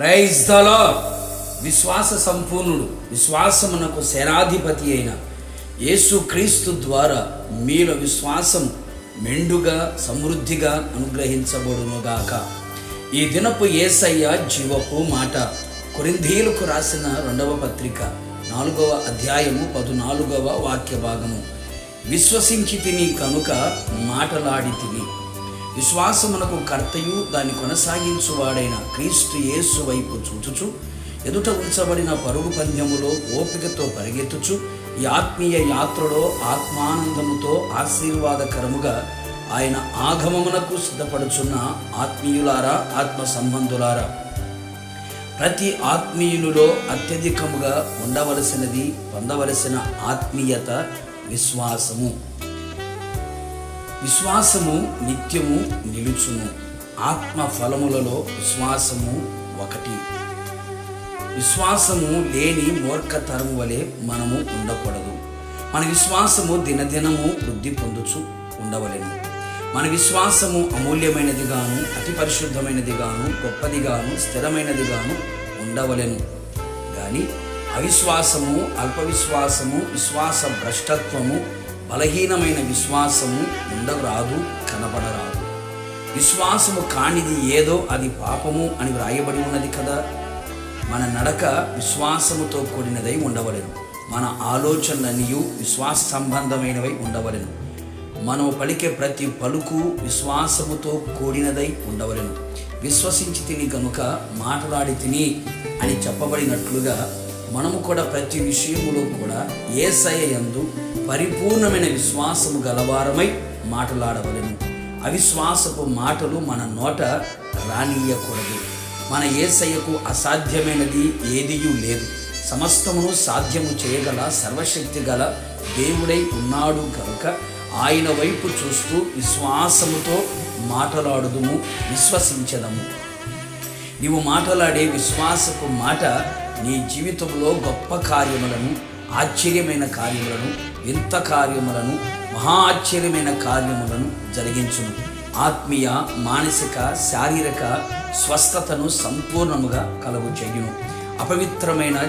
Praise దలో విశ్వాస సంపూర్ణుడు విశ్వాసమునకు శరాధిపతి అయిన యేసు క్రీస్తు ద్వారా మీలో విశ్వాసం మెండుగా సమృద్ధిగా అనుగ్రహించబడునుగాక. ఈ దినపు ఏసయ్య జీవపు మాట కొరింధీలకు రాసిన రెండవ పత్రిక నాలుగవ అధ్యాయము పదునాలుగవ వాక్య భాగము విశ్వసించి తిని కనుక మాటలాడి తిని విశ్వాసమునకు కర్తయు దాన్ని కొనసాగించువాడైన క్రీస్తు యేసు వైపు చూచుచు ఎదుట ఉంచబడిన పరుగు పద్యములో ఓపికతో పరిగెత్తుచు ఈ ఆత్మీయ యాత్రలో ఆత్మానందముతో ఆశీర్వాదకరముగా ఆయన ఆగమమునకు సిద్ధపడుచున్న ఆత్మీయులారా ఆత్మ సంబంధులారా ప్రతి ఆత్మీయులలో అత్యధికముగా ఉండవలసినది పొందవలసిన ఆత్మీయత విశ్వాసము. విశ్వాసము నిత్యము నిలుచును. ఆత్మ ఫలములలో విశ్వాసము ఒకటి. విశ్వాసము లేని మూర్ఖతరం వలె మనము ఉండకూడదు. మన విశ్వాసము దినదినము వృద్ధి పొందుచు ఉండవలెను. మన విశ్వాసము అమూల్యమైనదిగాను అతి పరిశుద్ధమైనదిగాను గొప్పదిగాను స్థిరమైనదిగాను ఉండవలెను. కానీ అవిశ్వాసము అల్ప విశ్వాసము విశ్వాస భ్రష్టత్వము బలహీనమైన విశ్వాసము ఉండరాదు కనబడరాదు. విశ్వాసము కానిది ఏదో అది పాపము అని వ్రాయబడి ఉన్నది కదా? మన నడక విశ్వాసముతో కూడినదై ఉండవలెను. మన ఆలోచనలనియు విశ్వాస సంబంధమైనవై ఉండవలెను. మనం పలికే ప్రతి పలుకు విశ్వాసముతో కూడినదై ఉండవలెను. విశ్వసించి తిని కనుక మాట్లాడి తిని అని చెప్పబడినట్లుగా మనము కూడా ప్రతి విషయములో కూడా ఏసయ యందు పరిపూర్ణమైన విశ్వాసము గలవారమై మాట్లాడవలెను. అవిశ్వాసపు మాటలు మన నోట రానియకూడదు. మన ఏసయ్యకు అసాధ్యమైనది ఏదియూ లేదు. సమస్తమును సాధ్యము చేయగల సర్వశక్తి గల దేవుడై ఉన్నాడు కనుక ఆయన వైపు చూస్తూ విశ్వాసముతో మాట్లాడుదుము విశ్వసించదము. నీవు మాట్లాడే విశ్వాసపు మాట నీ జీవితంలో గొప్ప కార్యములను ఆశ్చర్యమైన కార్యములను వింత కార్యములను మహా ఆశ్చర్యమైన కార్యములను జరిగించును. ఆత్మీయ మానసిక శారీరక స్వస్థతను సంపూర్ణముగా కలుగు చేయును. అపవిత్రమైన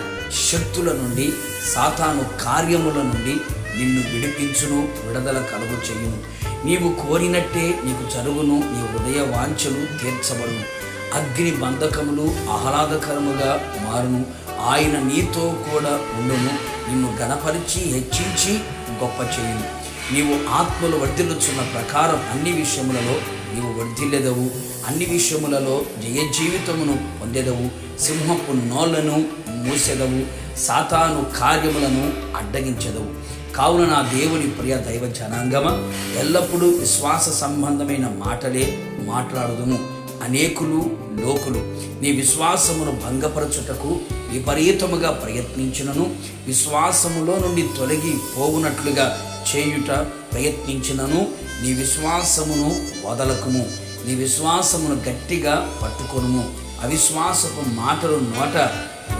శక్తుల నుండి సాతాను కార్యముల నుండి నిన్ను విడిపించును విడుదల కలుగు చేయును. నీవు కోరినట్టే నీకు జరుగును నీ హృదయ వాంఛలు తీర్చబడును. అగ్ని బంధకములు ఆహ్లాదకరముగా మారును. ఆయన నీతో కూడా ఉండును నిన్ను గణపరిచి హెచ్చించి గొప్ప చేయును నీవు ఆత్మలు వర్ధిల్లుచున్న ప్రకారం అన్ని విషయములలో నీవు వర్ధిల్లెదవు. అన్ని విషయములలో జయ జీవితమును పొందెదవు. సింహపు నోళ్ళను మూసెదవు. సాతాను కార్యములను అడ్డగించెదవు. కావున నా దేవుని ప్రియ దైవ జనాంగమ ఎల్లప్పుడూ విశ్వాస సంబంధమైన మాటలే మాట్లాడదును అనేకులు లోకులు. నీ విశ్వాసమును భంగపరచుటకు విపరీతముగా ప్రయత్నించినను. విశ్వాసములో నుండి తొలగి పోవునట్లుగా చేయుట ప్రయత్నించినను. నీ విశ్వాసమును వదలకుము. నీ విశ్వాసమును గట్టిగా పట్టుకొనుము. అవిశ్వాసపు మాటలు నోట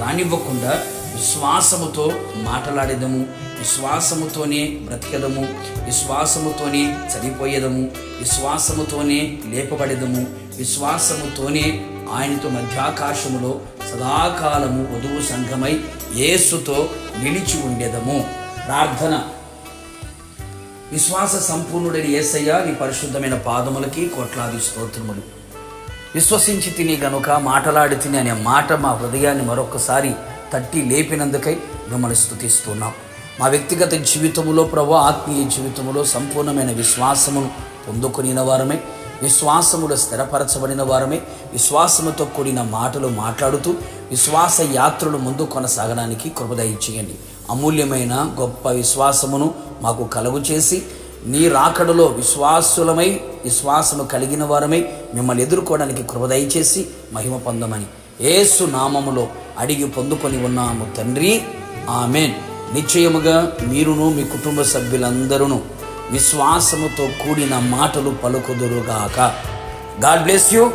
రానివ్వకుండా విశ్వాసముతో మాట్లాడేదము. విశ్వాసముతోనే బ్రతికెదము. విశ్వాసముతోనే చనిపోయేదము. విశ్వాసముతోనే లేపబడేదము. విశ్వాసముతోనే ఆయనతో మధ్యాకాశములో సదాకాలము వధువు సంఘమై యేసుతో నిలిచి ఉండేదము. ప్రార్థన. విశ్వాస సంపూర్ణుడైన ఏసయ్య నీ పరిశుద్ధమైన పాదములకి కోట్లాది స్తోత్రములు. విశ్వసించి తిని గనుక మాటలాడి తిని అనే మాట మా హృదయాన్ని మరొకసారి తట్టి లేపినందుకై మిమ్మల్ని స్థుతిస్తున్నాం మా వ్యక్తిగత జీవితంలో ప్రభు ఆత్మీయ జీవితంలో సంపూర్ణమైన విశ్వాసమును పొందుకొనిన వారమే. విశ్వాసములో స్థిరపరచబడిన వారమే విశ్వాసముతో కూడిన మాటలు మాట్లాడుతూ విశ్వాస యాత్రలు ముందు కొనసాగడానికి కృపదయ చేయండి. అమూల్యమైన గొప్ప విశ్వాసమును మాకు కలుగు చేసి నీ రాకడలో విశ్వాసులమై విశ్వాసము కలిగిన వారమై మిమ్మల్ని ఎదుర్కోవడానికి కృపదయ చేసి మహిమ పొందమని ఏసు నామములో అడిగి పొందుకొని ఉన్నాము తండ్రి. ఆమెన్. నిశ్చయముగా మీరును మీ కుటుంబ సభ్యులందరూ విశ్వాసముతో కూడిన మాటలు పలుకుదురుగాక. God bless you